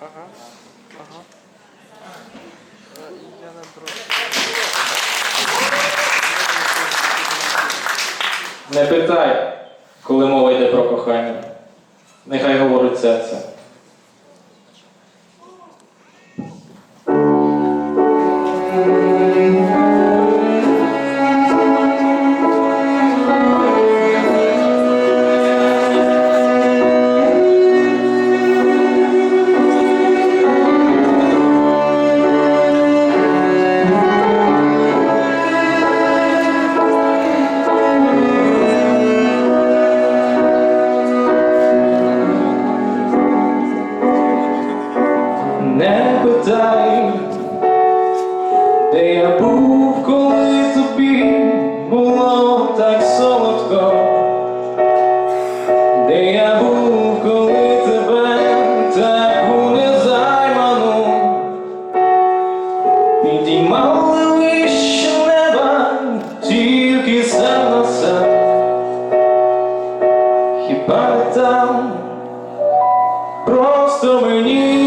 Ага. Ага. Е, Я не. Не питай, коли мова йде про кохання. Нехай говорить серце. я був, коли тебе таку не займану, підіймали вище неба тільки сам на хіба там просто мені.